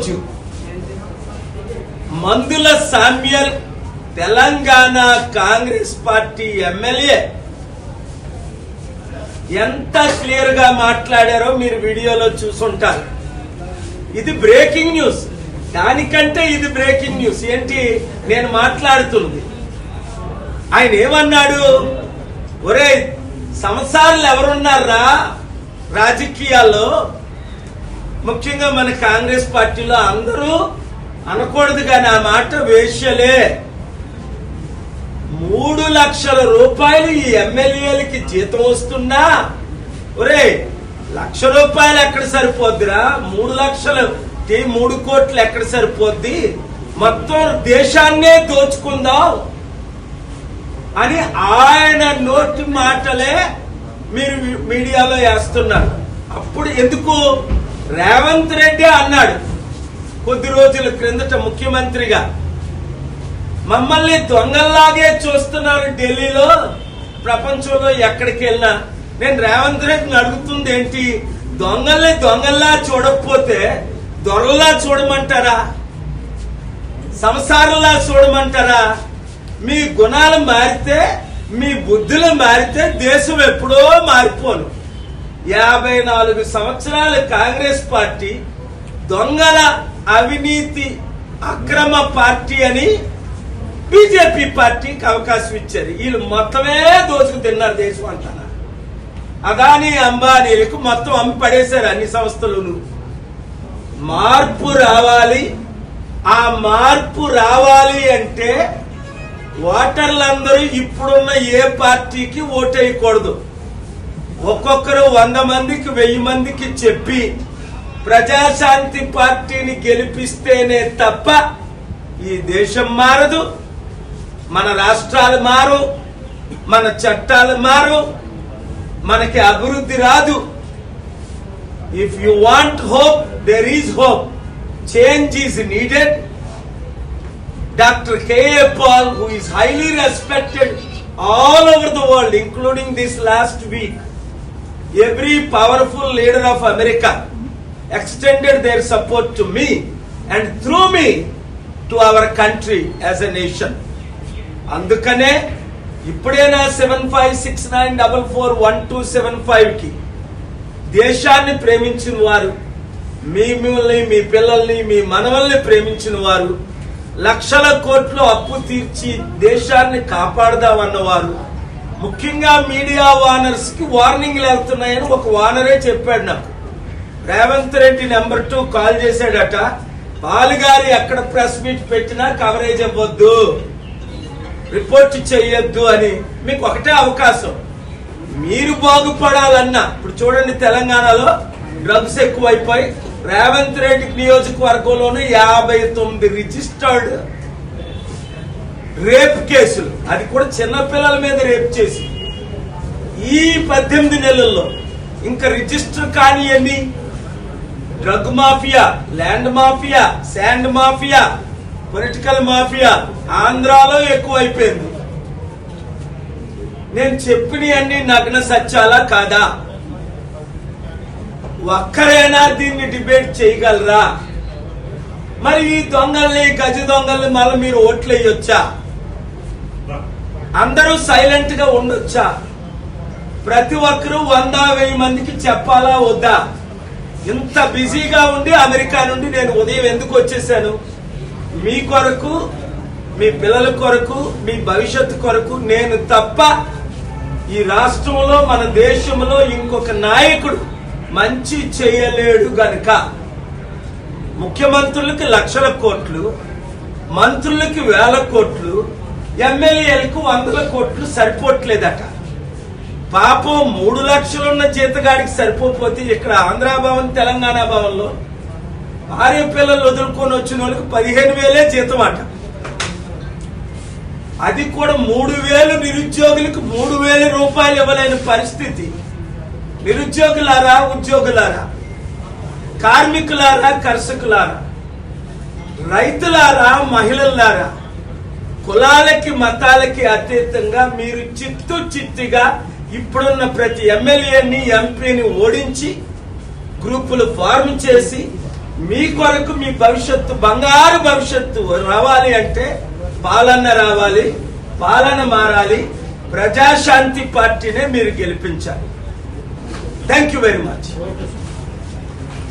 రోజు Mandula Samuel Telangana Congress party MLA ఎంత క్లియర్గా మాట్లాడారో మీరు వీడియోలో చూసుంటారు. ఇది బ్రేకింగ్ న్యూస్. దానికంటే ఇది బ్రేకింగ్ న్యూస్. ఏంటి? నేను మాట్లాడుతుంది ఆయన ఏమన్నాడు? ఒరే సంసారాలు ఎవరున్నారా రాజకీయాల్లో? ముఖ్యంగా మన కాంగ్రెస్ పార్టీలో అందరూ అనకూడదు కానీ ఆ మాట వేష్యలే మూడు లక్షల రూపాయలు ఈ ఎమ్మెల్యేలకి జీతం వస్తున్నా? ఒరే లక్ష రూపాయలు ఎక్కడ సరిపోద్దిరా? మూడు లక్షలు మూడు కోట్లు ఎక్కడ సరిపోద్ది? మొత్తం దేశాన్నే దోచుకుందాం అని ఆయన నోటి మాటలే మీరు మీడియాలో వేస్తున్నారు. అప్పుడు ఎందుకు రేవంత్ రెడ్డి అన్నాడు కొద్ది రోజుల క్రిందట ముఖ్యమంత్రిగా మమ్మల్ని దొంగల్లాగే చూస్తున్నారు ఢిల్లీలో ప్రపంచంలో ఎక్కడికి వెళ్ళినా. నేను రేవంత్ రెడ్డిని అడుగుతుంది ఏంటి? దొంగల్ని దొంగల్లా చూడకపోతే దొరల్లా చూడమంటారా? సంసారంలా చూడమంటారా? మీ గుణాలు మారితే మీ బుద్ధులు మారితే దేశం ఎప్పుడో మారిపోను. యాభై నాలుగు సంవత్సరాల కాంగ్రెస్ పార్టీ దొంగల అవినీతి అక్రమ పార్టీ అని బీజేపీ పార్టీకి అవకాశం ఇచ్చారు. వీళ్ళు మొత్తమే దోచుకు తిన్నారు దేశం అంటారా అదాని అంబానీలకు మొత్తం అమ్మి పడేశారు అన్ని సంస్థలను. మార్పు రావాలి. ఆ మార్పు రావాలి అంటే ఓటర్లందరూ ఇప్పుడున్న ఏ పార్టీకి ఓటేయకూడదు. ఒక్కొక్కరు వంద మందికి వెయ్యి మందికి చెప్పి ప్రజాశాంతి పార్టీని గెలిపిస్తేనే తప్ప ఈ దేశం మారదు మన రాష్ట్రాలు మారు మన చట్టాలు మారు మనకి అభివృద్ధి రాదు. If you want hope there is hope change is needed doctor KA Paul who is highly respected all over the world including this last week every powerful leader of America extended their support to me and through me to our country as a nation. అందుకనే ఇప్పుడైనా seven five six nine double four one two seven ఫైవ్కి దేశాన్ని ప్రేమించిన వారు మీ మిమ్మల్ని మీ పిల్లల్ని మీ మనవల్ని ప్రేమించిన వారు లక్షల కోట్లు అప్పు తీర్చి దేశాన్ని కాపాడదామన్నవారు ముఖ్యంగా మీడియా వానర్స్కి వార్నింగ్లు వెళ్తున్నాయని ఒక వానరే చెప్పాడు నాకు. Revanth Reddy number two call చేశాడట. పాలుగారి ఎక్కడ ప్రెస్ మీట్ పెట్టినా కవరేజ్ ఇవ్వద్దు. రిపోర్ట్ చేయొద్దు అని మీకు ఒకటే అవకాశం. మీరు బాగుపడాలన్నా ఇప్పుడు చూడండి తెలంగాణలో డ్రగ్స్ ఎక్కువైపోయి రేవంత్ రెడ్డి నియోజకవర్గంలోనే యాభై తొమ్మిది రిజిస్టర్డ్ రేప్ కేసులు. అది కూడా చిన్నపిల్లల మీద రేప్ చేసి. ఈ పద్దెనిమిది నెలల్లో ఇంకా రిజిస్టర్ కానీ ఎన్ని? Drug mafia land mafia sand mafia political mafia ఆంధ్రాలో ఎక్కువ అయిపోయింది నేను చెప్పిన అన్ని నగ్న సత్యాలా కాదా? ఒక్కరైనా దీన్ని డిబేట్ చేయగలరా? మరి ఈ దొంగల్ని గజ దొంగల్ని మళ్ళీ మీరు ఓట్లు వేయొచ్చా అందరూ సైలెంట్గా ఉండొచ్చా? ప్రతి ఒక్కరూ వంద వెయ్యి మందికి చెప్పాలా వద్దా? ఇంత బిజీగా ఉండి అమెరికా నుండి నేను ఉదయం ఎందుకు వచ్చేసాను మీ కొరకు మీ పిల్లల కొరకు మీ భవిష్యత్తు కొరకు నేను తప్ప ఈ రాష్ట్రంలో మన దేశంలో ఇంకొక నాయకుడు మంచి చేయలేడు గనుక. ముఖ్యమంత్రులకి లక్షల కోట్లు మంత్రులకి వేల కోట్లు ఎమ్మెల్యేలకు వందల కోట్లు సరిపోవట్లేదట. పాపం మూడు లక్షలున్న జీతగాడికి సరిపోతే ఇక్కడ ఆంధ్ర భవన్ తెలంగాణ భవన్లో భార్య పిల్లలు వదులుకొని వచ్చిన వాళ్ళకి పదిహేను వేలే జీతం అట అది కూడా మూడు వేలు నిరుద్యోగులకు మూడు వేల రూపాయలు ఇవ్వలేని పరిస్థితి. నిరుద్యోగులారా ఉద్యోగులారా కార్మికులారా కర్షకులారా రైతులారా మహిళలారా కులాలకి మతాలకి అతీతంగా మీరు చిత్తు చిత్తుగా ఇప్పుడున్న ప్రతి ఎమ్మెల్యేని ఎంపీని ఓడించి గ్రూపులు ఫార్మ్ చేసి మీ కొరకు మీ భవిష్యత్తు బంగారు భవిష్యత్తు రావాలి అంటే పాలన రావాలి పాలన మారాలి. ప్రజాశాంతి పార్టీనే మీరు గెలిపించాలి. Thank you very much